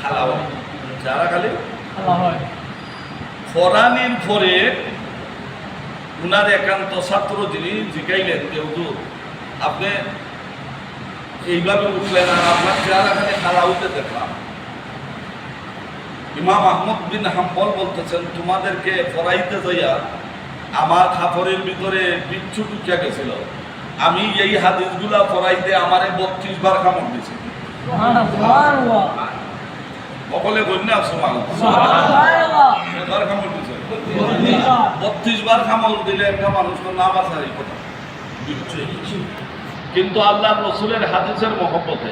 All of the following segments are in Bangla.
খালা হয়। খালি হয়। পরে উনার একান্ত ছাত্র যিনি যে হুজুর আপনি এইভাবে উঠলেন আর আপনার খালি হইতে দেখলাম। ইমাম আহমদ বিন হাম্বল বলতেছেন তোমাদেরকে পড়াইতে যাইয়া আমার খাফরের ভিতরে বিচ্ছু ঢুকিয়া গেছিল। আমি এই হাদিসগুলা পড়াইতে আমারে বত্রিশ বার কামড় সুবহানাল্লাহ কিন্তু আল্লাহ রসুলের হাদিসের মহব্বতে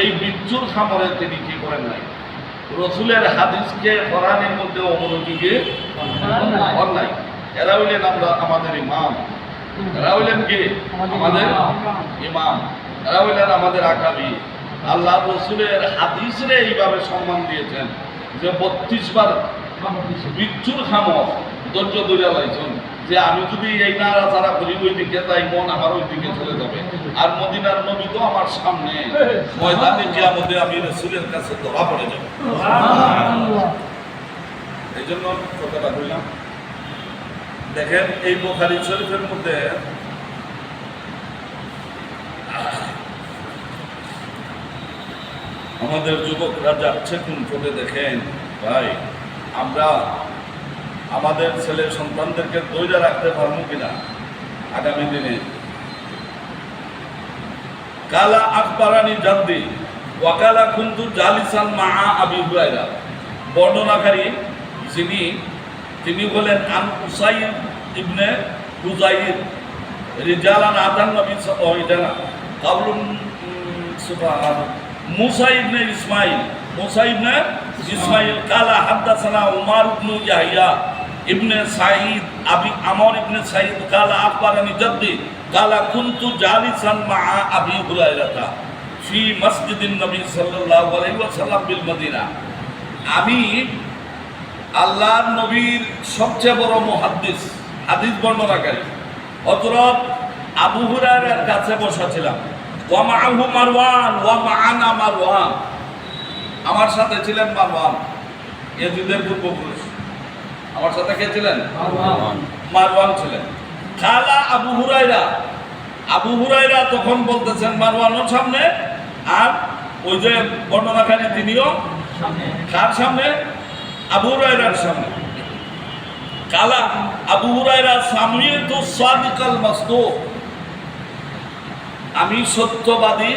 এই বিচ্ছুর খামরে তিনি কি করেন নাই? রসুলের হাদিসকে কোরআনের মধ্যে অমনোযোগী অন্যায়। এরা হইলেন আমরা, আমাদের ইমাম। এরা হইলেন কি? আমাদের ইমাম। এরা হইলেন আমাদের আকাবি। আল্লাহ রসুলের হাদিসরে এইভাবে সম্মান দিয়েছেন যে বত্রিশ বার বিচ্ছুর খামর ধৈর্য ধরে লাইছেন যে আমি যদি এই নাড়া চারা করি ওই দিকে তাই মন আমার ওই দিকে চলে যাবে। আর মদিনার নবী তো আমার সামনে ময়দানে কিয়ামতে আমি রসুলের কাছে ধরা পড়ে যাব। এই জন্য কথাটা বললাম। দেখেন এই বোখারি শরীফের মধ্যে আমাদের যুবকরা যাচ্ছে কোন পথে দেখেন? ভাই, আমরা আমাদের ছেলে সন্তানদেরকে দৈরা রাখতে পারব কিনা আগামী দিনে? কালা আকবরানি জাদ্দি, ওয়াকালা কুন্তু জালিসান মা আবি হুরাইরা বর্ণনাকারী যিনি, তিনি বলেন আন উসাইদ ইবনে হুজাইর রিজালান আদান নবী ও, এটা না। কাবলুন সুবহান মুসা ইবনে ইসমাইল, মুসা ইবনে ইসমাইল কালা হাদাসানা উমার ইবনে ইয়াহিয়া ইবনে সাঈদ আবি আমর ইবনে সাঈদ কালা আকবরানি জাদ্দি কালা কুনতু জালিসান মা আবি হুরাইরাতা ফি মসজিদিন নবী সাল্লাল্লাহু আলাইহি ওয়াসাল্লাম বিল মদিনা। আমি আল্লাহর নবীর সবচেয়ে বড় মুহাদ্দিস, হাদিস বর্ণনাকারী। হযরত আবু হুরায়রার কাছে বসা ছিলাম। মারওয়ান মারওয়ান। আমার সাথে ছিলেন মারওয়ান ইয়াজিদের পূর্বপুরুষ। আমার সাথে কে ছিলেন? মারওয়ান। ছিলেন। খালা আবু হুরাইরা আবু হুরাইরা তখন বলতেছেন মারওয়ানের সামনে আর ওই যে বর্ণনাকারী তিনিও কার সামনে? আবু হুরায়রার সামনে। কালা আবু হুরাইরা সামিয়ে তো সাদিকাল মাসদুক। আমি সত্যবাদী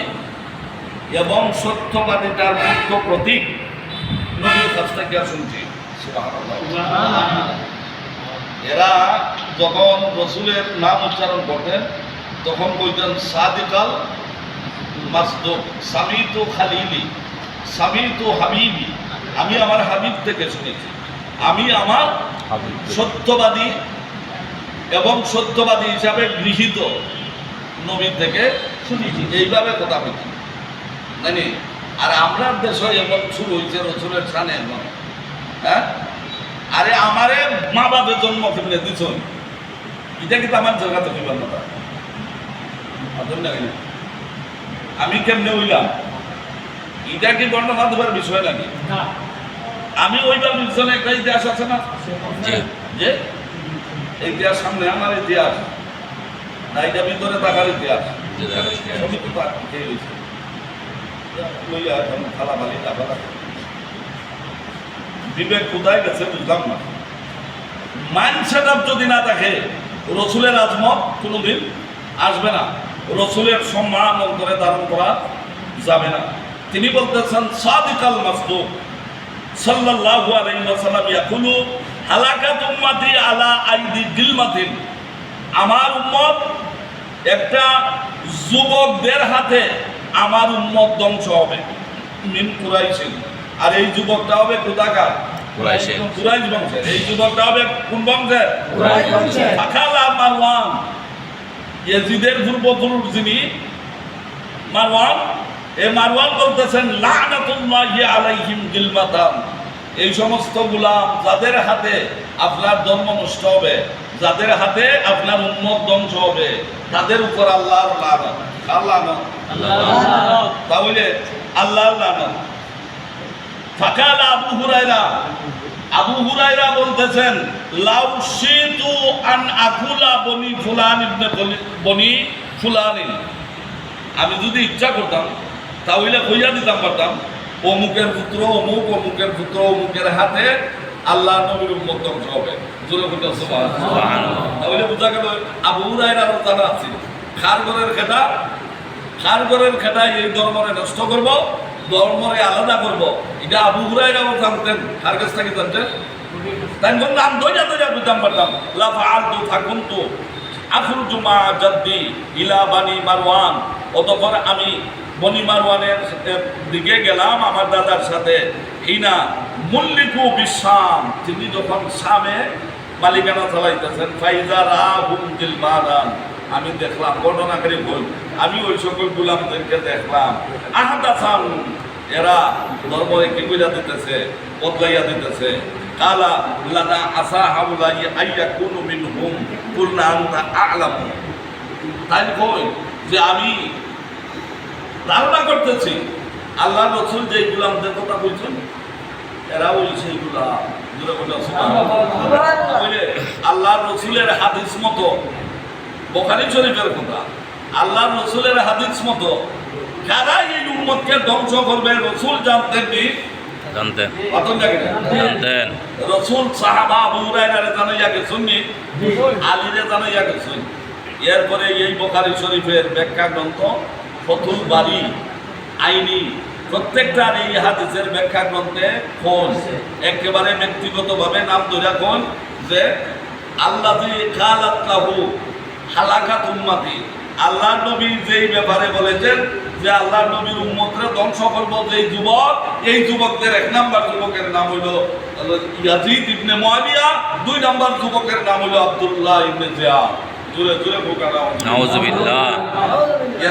এবং সত্যবাদিতার মুখ্য প্রতীক। নবীর কাছ থেকে শুনছি। এরা যখন রসুলের নাম উচ্চারণ করতেন তখন বলতেন সাদিকাল মাসদুক স্বামী তো খালিলি স্বামী তো হাবিবি। আমি আমার হাবিব থেকে শুনেছি। আমি আমার সত্যবাদী এবং সত্যবাদী হিসাবে গৃহীত। নবী থেকে শুনেছি এইভাবে কথা বলছি। জানি আর আমরা দেশে এমন শুরু হয়েছে রসুলের সানে এখন। হ্যাঁ? আরে আমারে মা বাপের জন্ম কেমনে দিছ। এটা কিন্তু আমার জায়গাতে হইবার কথা না আমি কেমনে হইলাম? এটা কি বর্ণনা দেবার বিষয় নাকি? না। আমি ওইবার পিছনে একটা ইতিহাস আছে না? যে এই ইতিহাস সামনে আমার ইতিহাস। না এটা ভিতরে থাকার ইতিহাস। সবই তো খেয়ে হয়েছে লইয়া এখন খালা ভালি টাকা বিবেক কোথায় গেছে বুঝলাম না। মাইন্ড সেট যদি না থাকে রসুলের আজমত কোনোদিন আসবে না। রসুলের সম্মান অন্তরে ধারণ করা যাবে না। তিনি বলতেছেন সাদিকাল মাসদুক। সাল্লাল্লাহু আলাইহি ওয়াসাল্লাম ইয়াকুলু হালাকাত উম্মতি আলা আইদি গিলমাতিন। আমার উম্মত একটা যুবকদের হাতে আমার উম্মত ধ্বংস হবে। মিন আর এই যুবকটা হবে কোথাকার? কুরাইশ। বংশের। এই যুবকটা হবে কোন বংশের? ফাকালা মারওয়ান। ইয়াজিদের পূর্বপুরুষ যিনি মারওয়ান এ মারওয়ান বলতেছেন লানাতুল্লাহি আলাইহিম গিলমাতান। এই সমস্ত গুলাম যাদের হাতে আপনার ধর্ম নষ্ট হবে যাদের হাতে আপনার উম্মত ধ্বংস হবে তাদের উপর আল্লাহর লানত। আল্লাহ তাহলে আল্লাহর লানত। ফাকাল আবু হুরায়রা। আবু হুরায়রা বলতেছেন লাউ শিতু আন আকুলা বনি ফুলান ইবনে বনি- ফুলানিন। আমি যদি ইচ্ছা করতাম তাহলে কইয়া দিতাম পারতাম অমুকের পুত্র অমুক অমুকের পুত্র অমুকের হাতে আল্লাহ নবীর উম্মত ধ্বংস হবে। জোরে বলতে সুবহানাল্লাহ। তাহলে বোঝা গেল আবু হুরায়রা জানা আছে। খারগরের খেতা খারগরের খেতা এই ধর্মরে নষ্ট করব ধর্মরে আলাদা করব। এটা আবু হুরায়রাও জানতেন কার কাছ থেকে জানতেন। তাই কোন নাম দইয়া দইয়া বুঝতাম পারতাম লা ফাআলতু ফাকুনতু আখরুজু মা জাদ্দি ইলা বানি মারওয়ান। অতঃপর আমি বনি মারওয়ানের দিকে গেলাম, আমার দাদার সাথে। হিনা মুল্লিকু বিশাম, তিনি যখন শামে মালিকানা চালাইতেছেন, ফাইজা রাহুম দিলমারান আমি দেখলাম, বর্ণনাকারী বই আমি ওই সকল গুলামদেরকে দেখলাম। আহাদা আহাদাসান, এরা ধর্মরে কি কইরা দিতেছে, বদলাইয়া দিতেছে। কালা, লানা আসা হাউলাই আইয়া কুনু মিনহুম, কুলনা আনতা তাই কই যে আমি ধারণা করতেছি। আল্লাহ রসুল যে গুলামদের কথা বলছেন এরা ওই সেই গুলাম জোরে বলে আল্লাহ রসুলের হাদিস মতো বোখারি শরীফের কথা আল্লাহ রসুলের হাদিস মতো যারা এই উম্মতকে ধ্বংস করবে রসুল জানতেন নি জানতেন। অতন জায়গায় জানতেন। রসুল সাহাবা আবু হুরায়রারে জানাইয়া গেছেন নি? আলীরে জানাইয়া গেছেন। এরপরে এই বোখারি শরীফের ব্যাখ্যা গ্রন্থ ফতুল বাড়ি আইনি প্রত্যেকটার এই হাদিসের ব্যাখ্যা গ্রন্থে কোন একেবারে ব্যক্তিগতভাবে নাম ধরে কোন? যে আল্লাহ খালাত লাহু হালাকাত উম্মাতি। আল্লাহ নবী যেই ব্যাপারে বলেছেন যে আল্লাহ নবীর উম্মতরে ধ্বংস করব যেই যুবক এই যুবকদের এক নাম্বার যুবকের নাম হইল ইয়াজিদ ইবনে মুয়াবিয়া দুই নাম্বার যুবকের নাম হইল আব্দুল্লাহ ইবনে জিয়াদ। জুরে জুরে বোকারা নাউজুবিল্লাহ।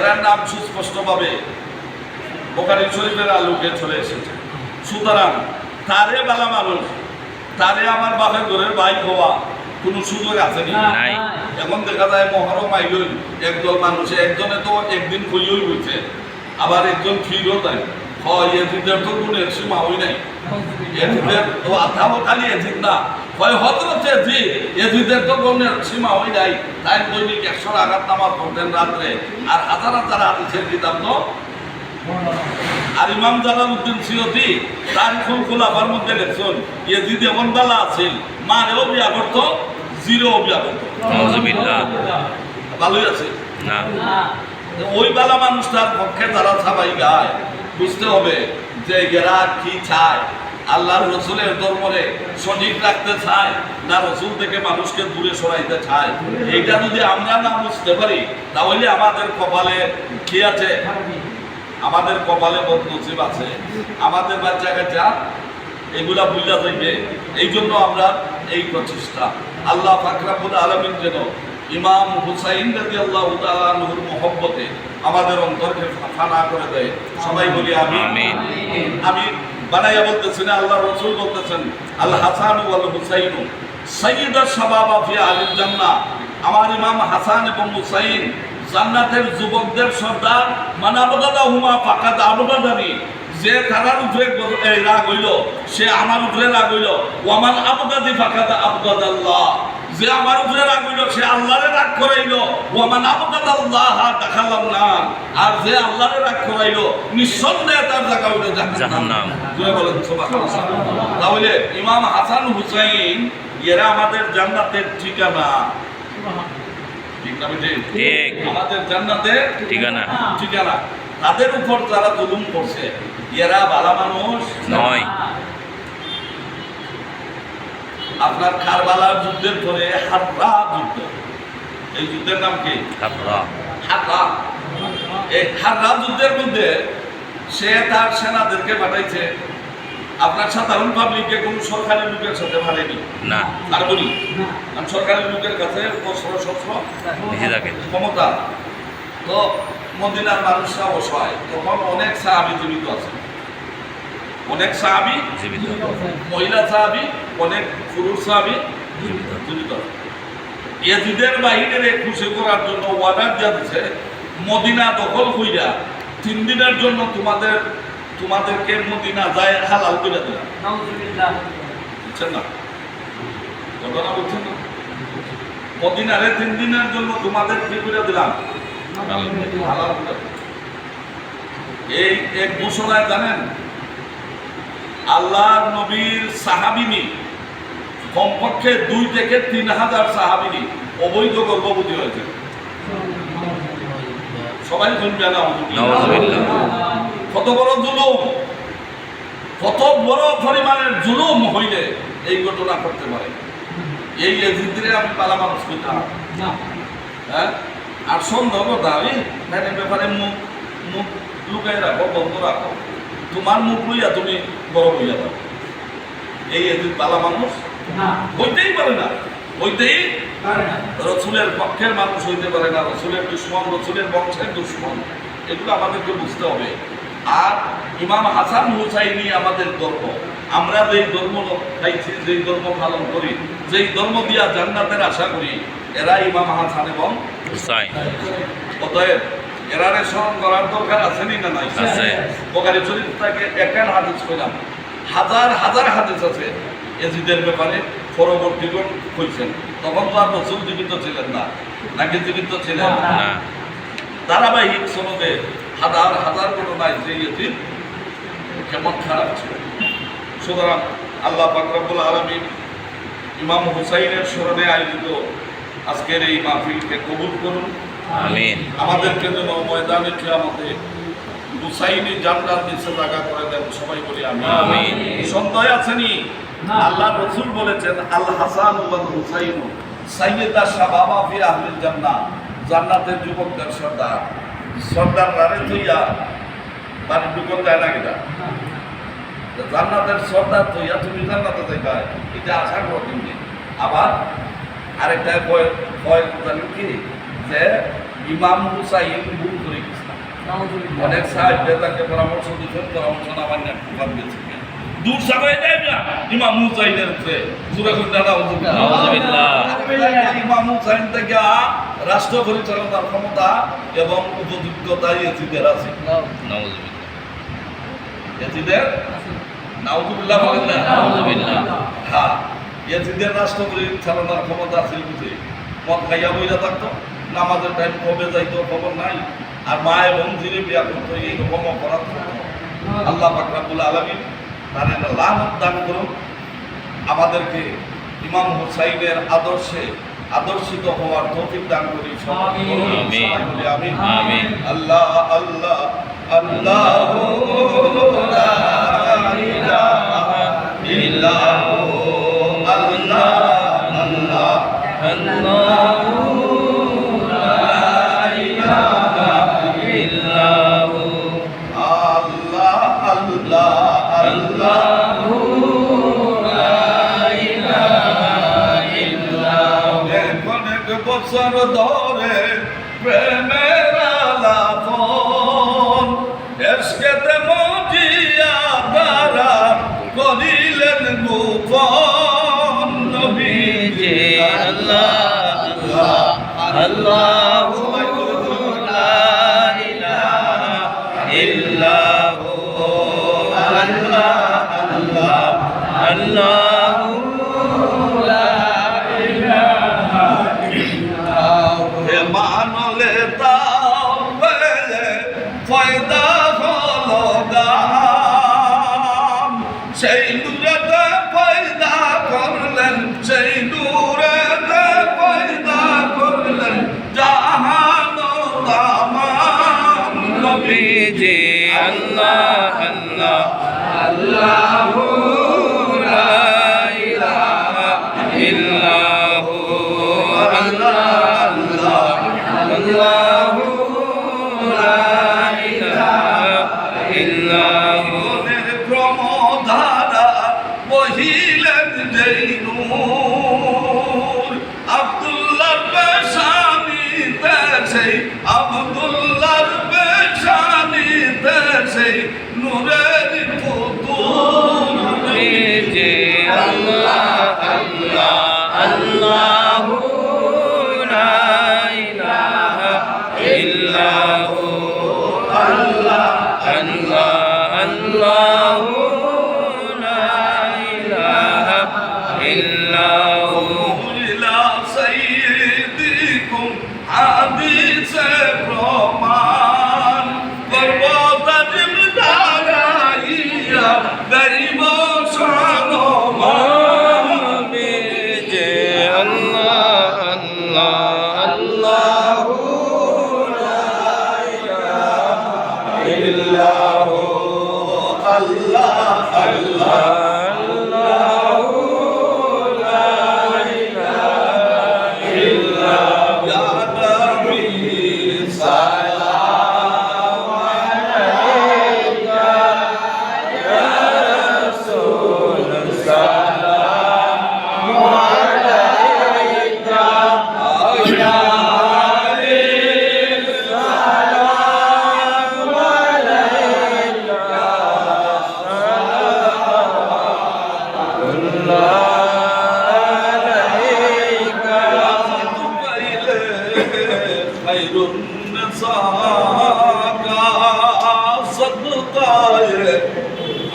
এরার নাম সুস্পষ্টভাবে বোকারি শরীফের আলোকে চলে এসেছে। সুতরাং তারে বালা মানুষ তারে আমার বাপের ঘরের ভাই হওয়া কোনো সুযোগ আছে নাই। এখন দেখা যায় মহরম আইলই একদল মানুষে একজনে তো একদিন কইই হইছে আবার একজন ফিরও দেয়। হয় এজিদের তো গুণের সীমা হই নাই। এজিদের তো আধাও খালি এজিদ না হয় হজরত এজিদ এজিদের তো গুণের সীমা নাই তাই দৈনিক একশো আঘাত নামাজ পড়তেন রাত্রে। আর হাজার হাজার হাদিসের কিতাব তো? আর ইমাম জালালউদ্দিন সিয়তি তারিখুল খোলাফার মধ্যে লেখছেন ইয়েজিদ এমন বেলা আছিল মারেও বিয়া করতো জিরোও বিয়া করতো ভালোই আছে। না। ওই বেলা মানুষটার পক্ষে তারা সবাই গায়। বুঝতে হবে যে গেরা কি চায়। আল্লাহর রসুলের ধর্মরে সঠিক রাখতে চায় না রসুল থেকে মানুষকে দূরে সরাইতে চায়। এইটা যদি আমরা না বুঝতে পারি তাহলে আমাদের কপালে কি আছে? আমাদের কপালে বদনসিব আছে। আমাদের বাচ্চা কাচ্চা এগুলা বুঝা যাইবে। এই জন্য আমরা এই প্রচেষ্টা। আল্লাহ ফাকরাবুল আলমিন যেন ইমাম হুসাইন রাজি আল্লাহ তালুর মোহব্বতে আমাদের অন্তরকে ফানা করে দেয়। সবাই বলি আমি আমি বানাইয়া বলতেছেন আল্লাহ রসুল বলতেছেন, আল হাসান ওয়াল হুসাইন। সৈয়দ শাবাবা ফি আলিম জান্না আমার ইমাম হাসান এবং হুসাইন জান্নাতের যুবকদের সর্দার মানাবগাদা হুমা ফাকাদ আবগাদানি যে তারার উপরে এই রাগ হইল সে আমার উপরে রাগ হইল। ওয়ামান আবগাদি ফাকাদ আবগাদাল্লাহ। যে আমার উপরে রাগ হইল সে আল্লাহরে রাগ করাইল। ওয়ামান আবগাদাল্লাহ দেখালাম না। আর যে আল্লাহরে রাগ করাইল নিঃসন্দেহে তার জায়গা হইল জাহান্নাম। বলেন সুবহানাল্লাহ। তাহলে ইমাম হাসান হুসাইন এরা আমাদের জান্নাতের ঠিকানা। ঠিক না ঠিক। আমাদের জান্নাতের ঠিকানা। ঠিকানা। তাদের উপর তারা জুলুম করছে। এরা বালা মানুষ? নয়। আপনার কারবালা যুদ্ধের পরে হাররা যুদ্ধ। এই যুদ্ধের নাম কি? কাপড়া হাররা এই হাররা যুদ্ধের মধ্যে সে তার সেনাদেরকে পাঠাইছে। আপনার সাধারণ পাবলিককে কোনো সরকারি লোকের সাথে পারেনি না। আর বলি কারণ সরকারি লোকের কাছে অস্ত্র শস্ত্র ক্ষমতা। তো মদিনার মানুষরা অসহায়। তখন অনেক সাহাবি জীবিত আছে। অনেক সাহাবি জীবিত। মহিলা সাহাবি অনেক পুরুষ সাহাবি জীবিত। জীবিত। ইয়াজিদের বাহিনীরে খুশি করার জন্য ওয়াদার যাচ্ছে মদিনা দখল হইয়া তিন দিনের জন্য তোমাদের তোমাদেরকে মদিনা যায় হালাল করে দিলাম। বুঝছেন না? ঘটনা বুঝছেন না? মদিনারে তিন দিনের জন্য তোমাদের কি করে দিলাম। এই এক ঘোষণায় জানেন আল্লাহ নবীর সাহাবিনী কমপক্ষে দুই থেকে তিন হাজার সাহাবিনী অবৈধ গর্ভবতী হয়েছে। সবাই শুনবে না কত বড় জুলুম কত বড় পরিমাণের জুলুম হইলে এই ঘটনা করতে পারে। এই এজিদ্রে আমি পালা মানুষ না। হ্যাঁ? আর সন্দেহ দাবি এর ব্যাপারে মুখ মুখ লুকাই রাখো বন্ধ রাখো। তোমার মুখ লইয়া তুমি বড় হইয়া যাও। এই এজিদ পালা মানুষ? না। হইতেই পারে না। হইতেই রসুলের পক্ষের মানুষ হইতে পারে না রসুলের দুশ্মন রসুলের বংশের দুশ্মন। এগুলো আমাদেরকে বুঝতে হবে। আর ইমাম হাসান হুসাইনি আমাদের ধর্ম। আমরা যেই ধর্ম খাইছি যেই ধর্ম পালন করি যেই ধর্ম দিয়া জান্নাতের আশা করি এরা ইমাম হাসান এবং হুসাইন। অতএব এরারে স্মরণ করার দরকার আছেনি না নাই? আছে। বোকারি থেকে একান হাদিস কইলাম হাজার হাজার হাদিস আছে। এজিদের ব্যাপারে পরবর্তীগণ হয়েছেন তখন তো আর রসুল জীবিত ছিলেন না নাকি জীবিত ছিলেন? না। ধারাবাহিক সনদে হাজার হাজার ঘটনায় যে এজিদ কেমন খারাপ ছিল? সুতরাং আল্লাহ পাকরাবুল আলমী ইমাম হুসাইনের স্মরণে আয়োজিত আজকের এই মাহফিলকে কবুল করুন। আমিন। আমাদেরকে যেন ময়দানে কিয়ামতে হুসাইনি জান্নার নিচে জায়গা করে দেন সবাই বলি আমি আমিন। সন্দেহ আছেনি আল্লাহ রসুল বলেছেন আল হাসান হুসাইন সাইয়েদা শাবাবা ফি আহলিল জান্নাহ জান্নাতের যুবকদের সর্দার। সর্দার রারে তুইয়া মানে ঢুকন যায় না। জান্নাতের সর্দার তুইয়া তুমি জান্নাতে যাইবা এটা আশা করো তুমি আবার আরেকটা কয় কয় জানি কি? যে ইমাম হুসাইন ভুল করে গেছিলাম অনেক তাকে পরামর্শ দিচ্ছেন পরামর্শ না প্রভাব দূর যায় না ইমাম হুসাইনের চেয়ে জুড়ে করে দাদা ইমাম হুসাইন থেকে রাষ্ট্র পরিচালনার ক্ষমতা এবং উপযুক্ততা এজিদের আছে। নাউজুবিল্লাহ। এজিদের নাউজুবিল্লাহ বলেন না? নাউজুবিল্লাহ। হ্যাঁ। এজিদের রাষ্ট্র পরিচালনার ক্ষমতা আছে বুঝে। মদ খাইয়া বইরা থাকতো নামাজের টাইম কবে যাইতো খবর নাই আর মা এবং জিরে বিয়া করতো এইরকম অপরাধ আল্লাহ পাকরাবুল আলমী তার একটা লাভ দান করুন আমাদেরকে ইমাম হুসাইনের আদর্শে আদর্শিত হওয়ার তৌফিক দান করি। আমিন। আল্লাহ আল্লাহ আল্লাহ বছর ধরে প্রেমের আলাপন এসকেতে মজিয়া তারা করিলেন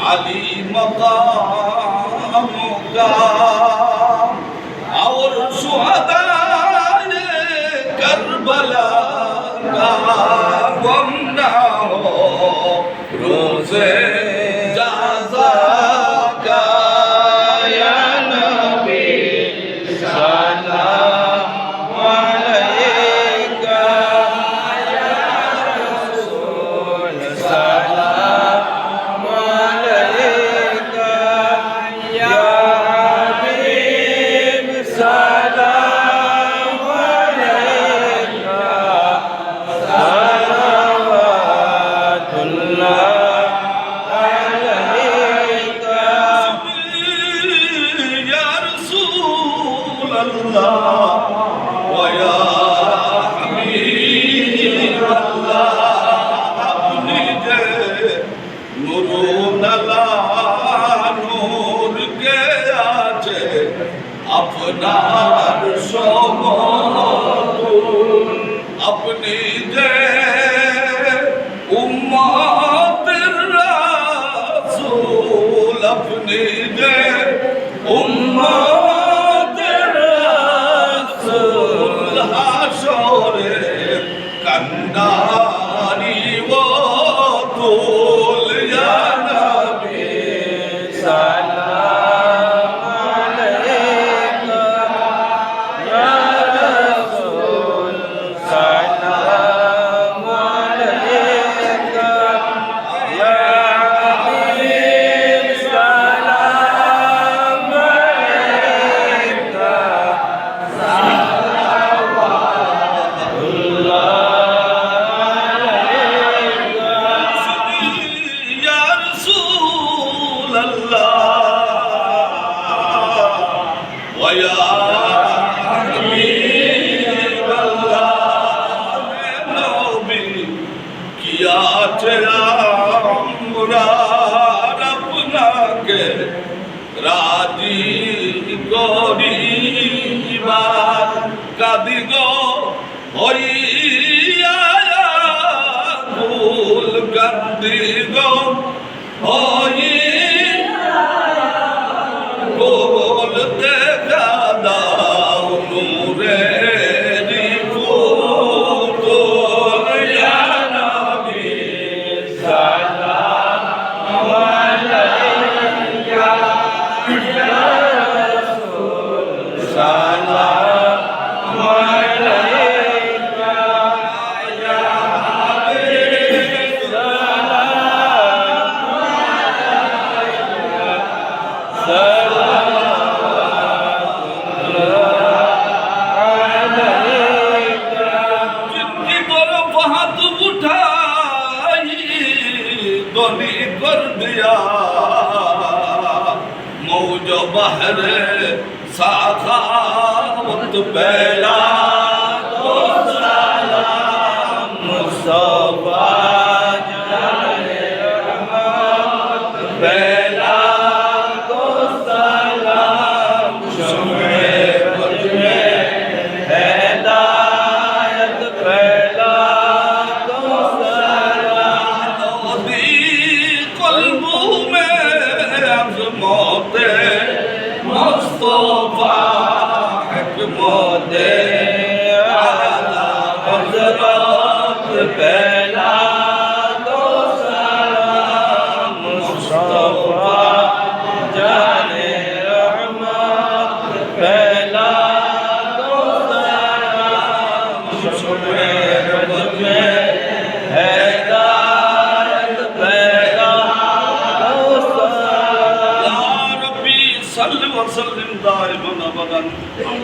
علی مقام کا اور شہداء کربلا کا غم الله ويا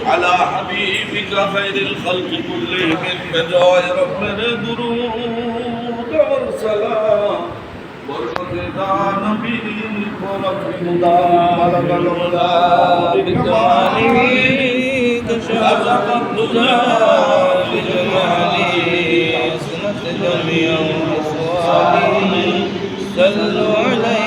على حبيبك خير الخلق كلهم. بجاي ربنا درود والسلام ورشدنا صلوا عليه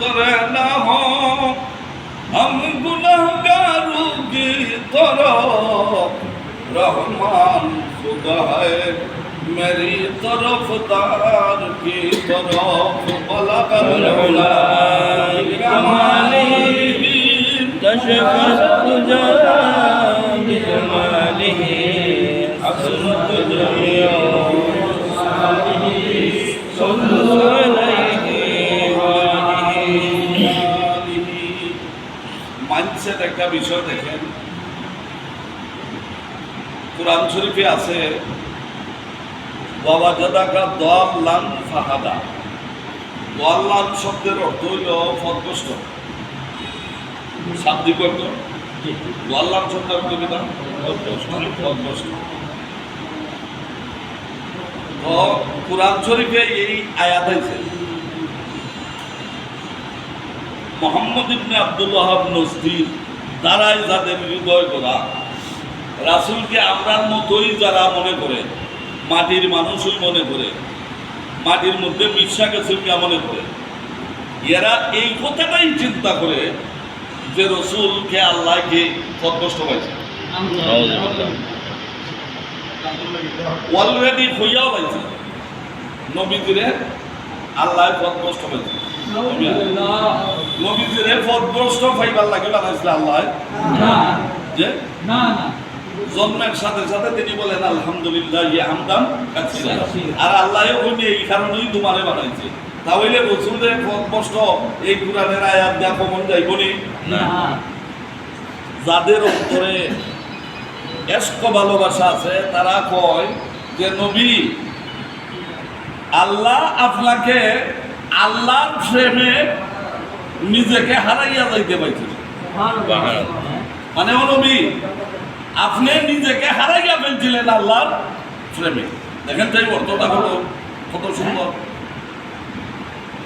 तरह ना हो हम गुनहगारों की तरह रहमान खुदा है मेरी तरफ दार की तरफ बलगल كشف الدجى بجماله حسنت جميع صلوا عليه মাইন্ডসেট একটা বিষয় দেখেন। কোরআন শরীফে আছে বাবা জাদাকা দল লান ফাহাদা। দল লান শব্দের অর্থ হইল ফদগ্রস্ত শাব্দিক অর্থ? দল লান শব্দের অর্থ কি না? ফদগ্রস্ত তো কোরআন শরীফে এই আয়াত আছে মোহাম্মদ ইবনে আব্দুল নজদির দ্বারাই যাদের হৃদয় করা রাসূলকে আমরার মতোই যারা মনে করে, মাটির মানুষই মনে করে, মাটির মধ্যে মিশা গেছে কে মনে করে, এরা এই কথাটাই চিন্তা করে যে রসুলকে আল্লাহকে সন্তুষ্ট পাইছে অলরেডি হইয়াও পাইছে। নবীজিরে আল্লাহ সন্তুষ্ট পাইছে নবীজিরে পদগ্রস্ত ফাইবার লাগে বানাইছিল আল্লাহ। যে? জন্মের সাথে সাথে তিনি বলেন আলহামদুলিল্লাহ ইয়া হামদান কাছিরা আর আল্লাহ ওই এই কারণেই তোমারে বানাইছে। তাহলে রসুলের পদগ্রস্ত এই কোরআনের আয়াত দেয়া কমন যাইবনি যাদের অন্তরে এস্ক ভালোবাসা আছে তারা কয় যে নবী আল্লাহ আপনাকে আল্লাহর প্রেমে নিজেকে হারাইয়া যাইতে পাইছিল মানে ও নবী আপনি নিজেকে হারাইয়া ফেলছিলেন আল্লাহর প্রেমে। দেখেন তাই অর্থটা হলো কত সুন্দর।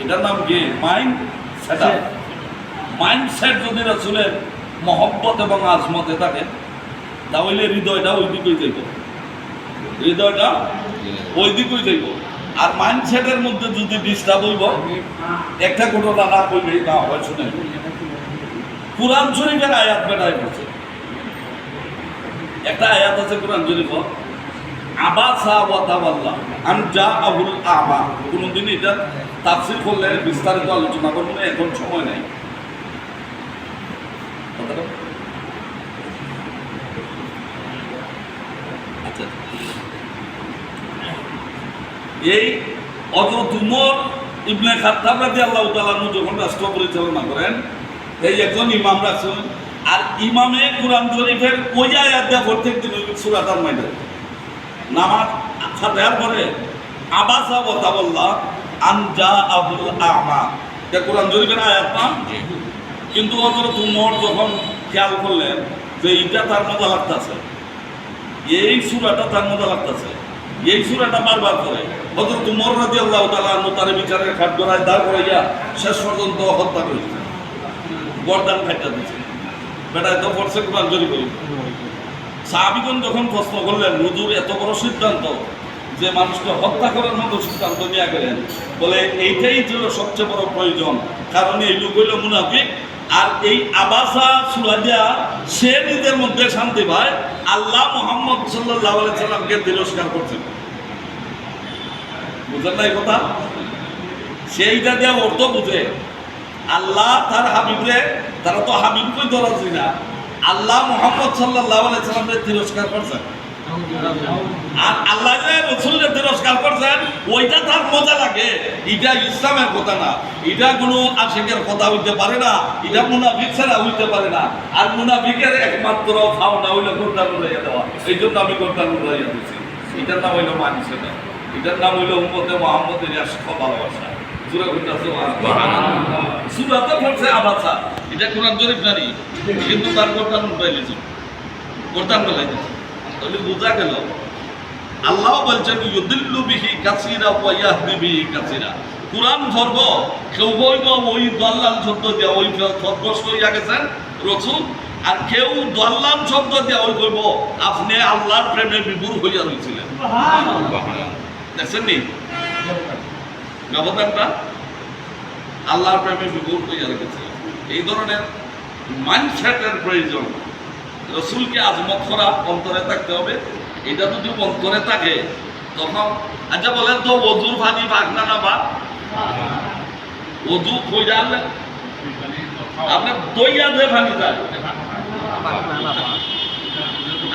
এটার নাম কি? মাইন্ড সেট মাইন্ড সেট যদি রাসুলের মহব্বত এবং আজমতে থাকে, তাহলে হৃদয়টা ওই দিকেই যাইব। হৃদয়টা ওই দিকেই যাইব। আর মাইন্ডসেটের মধ্যে যদি ডিস্টার্ব হইব, একটা ঘটনা না কইলেই না হয় শুনে কোরআন শরীফের আয়াত বেটায় বলছে। একটা আয়াত আছে কোরআন শরীফ। আবাসা ওয়াতাওয়াল্লা আন যা আবুল আমা। কোনোদিন এটা তাফসির করলে বিস্তারিত আলোচনা করব এখন সময় নাই। কথাটা? এই হযরত উমর ইবনে খাত্তাব রাদিয়াল্লাহু তাআলা আনহু যখন রাষ্ট্র পরিচালনা করেন এই একজন ইমাম রাখছেন আর ইমামে কোরআন শরীফের ওই আয়াতটা প্রত্যেক দিন ওই সূরাটার মাইনে নামাজ ফাতিহার পরে আবাসা ওয়া তাওয়াল্লা আন জা আবুল আমা। এটা কোরআন শরীফের আয়াত না কিন্তু হযরত উমর যখন খেয়াল করলেন যে এইটা তার মজা লাগতেছে এই সুরাটা তার মজা লাগতেছে এই সুরাটা বারবার করে। হয়তো তোমার রাজি আল্লাহ তালা তার বিচারের গড়ায় দাঁড় করাইয়া শেষ পর্যন্ত হত্যা করেছে। গরদান খাইটা দিচ্ছে বেটায় তো ফরসে কোরআন জরি করি। সাহাবিগণ যখন প্রশ্ন করলেন, হুজুর, এত বড় সিদ্ধান্ত যে মানুষকে হত্যা করার মতো সিদ্ধান্ত নিয়ে গেলেন? বলে, এইটাই ছিল সবচেয়ে বড় প্রয়োজন। কারণ এই লোক হইল মুনাফিক। আর এই আবাসা সুরাজা সে নিজের মধ্যে শান্তি পায়, আল্লাহ মোহাম্মদ সাল্লাহ সাল্লামকে তিরস্কার করছেন। বুঝলেন না এই কথা সেইটা দিয়ে অর্থ বুঝে, আল্লাহ তার হাবিবরে, তারা তো হাবিবকেই ধরাছি না। আল্লাহ মোহাম্মদ সাল্লাহ সাল্লামকে তিরস্কার করছেন। আর আল্লাহ রসুলের তিরস্কার করছেন, ওইটা তার মজা লাগে। এটা ইসলামের কথা না। এটা কোনো আশেকের কথা হইতে পারে না। এটা মুনাফিক ছাড়া হইতে পারে না। আর মুনাফিকের একমাত্র ভাবনা হইল কোরআন উড়াইয়া দেওয়া। এই জন্য আমি কোরআন উড়াইয়া দিচ্ছি এটার নাম হইল মানুষের না। এটার নাম হইল উম্মতে মোহাম্মদের রাষ্ট্র ভালোবাসা। আবাসা এটা কোরআন জরিফ নারী। কিন্তু তার লিখছে কোরআন বলাই দিচ্ছে তাহলে বোঝা গেল আল্লাহ বলছেন ইউদিল্লু বিহি কাসিরা ওয়া ইয়াহদি বিহি কাসিরা। কুরআন ধরব কেউ বইব ওই দল্লাল শব্দ দিয়া ওই সদগ্রস্ত হইয়া গেছেন রসুল। আর কেউ দল্লাল শব্দ দিয়া ওই কইব আপনি আল্লাহর প্রেমে বিভোর হইয়া রয়েছিলেন দেখছেন নি? ব্যবধানটা? আল্লাহর প্রেমে বিভোর হইয়া রেখেছিলেন এই ধরনের মাইন্ডসেটের প্রয়োজন। রসুলকে আজমত করা অন্তরে থাকতে হবে। এটা যদি অন্তরে থাকে তখন আচ্ছা বলেন তো অজুর ভানি ভাগ না না বা অজু কই জানলেন আপনার দইয়া দে ভানি যায়।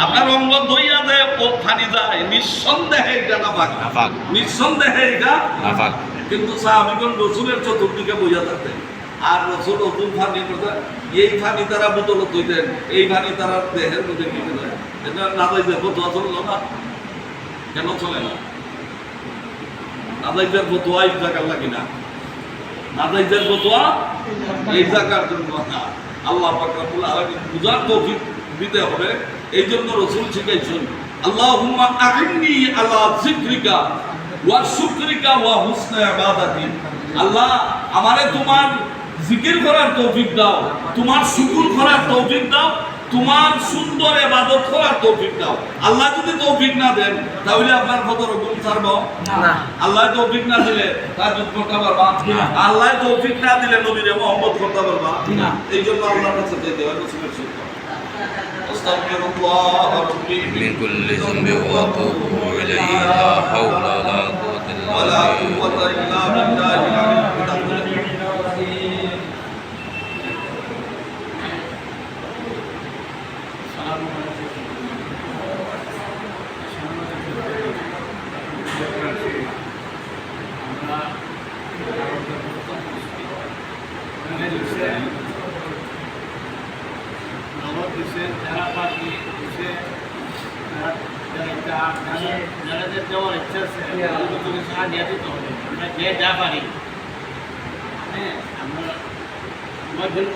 আপনার অঙ্গ দইয়া ও ফানি যায়। নিঃসন্দেহে এটা না ভাগ। নিঃসন্দেহে এটা কিন্তু সাহাবিগণ রসুলের চতুর্দিকে বইয়া থাকতেন। আর রসুল অতুল ফানি এই ফানি তারা বোতলত হইতেন, এই ফানি তারা দেহের মধ্যে কিনে দেয় এটা না ফতোয়া চলল না? কেন চলে না? ফতোয়া এই জায়গার না। ফতোয়া এই জায়গার জন্য না। আল্লাহ পাক রব্বুল বুঝার দিতে হবে। এই জন্য রসুল শিখাইছেন, আল্লাহুম্মা আইন্নি আলা যিকরিকা ওয়া শুকরিকা ওয়া হুসনে আল্লাহ, আমারে তোমার জিকির করার তৌফিক দাও তোমার শুকুর করার তৌফিক দাও তোমার সুন্দর ইবাদত করার তৌফিক দাও আল্লাহ যদি তৌফিক না দেন তাহলে আপনার কত রকম ছাড়ব না আল্লাহ তৌফিক না দিলে তার যুদ্ধ করতে পারবা না। আল্লাহ তৌফিক না দিলে নবীরে মোহাম্মদ করতে পারবা না। এই জন্য আল্লাহর কাছে যেতে হয় রসুলের সুন্নাহ আস্তাগফিরুল্লাহ রাব্বি من كل ذنب وأتوب إليه لا حول ولا قوة إلا ولا بالله যাদের যাওয়ার ইচ্ছা আছে তুমি সাহায্য দিতে হবে আমরা যে যা পারি হ্যাঁ আমরা আমার দিন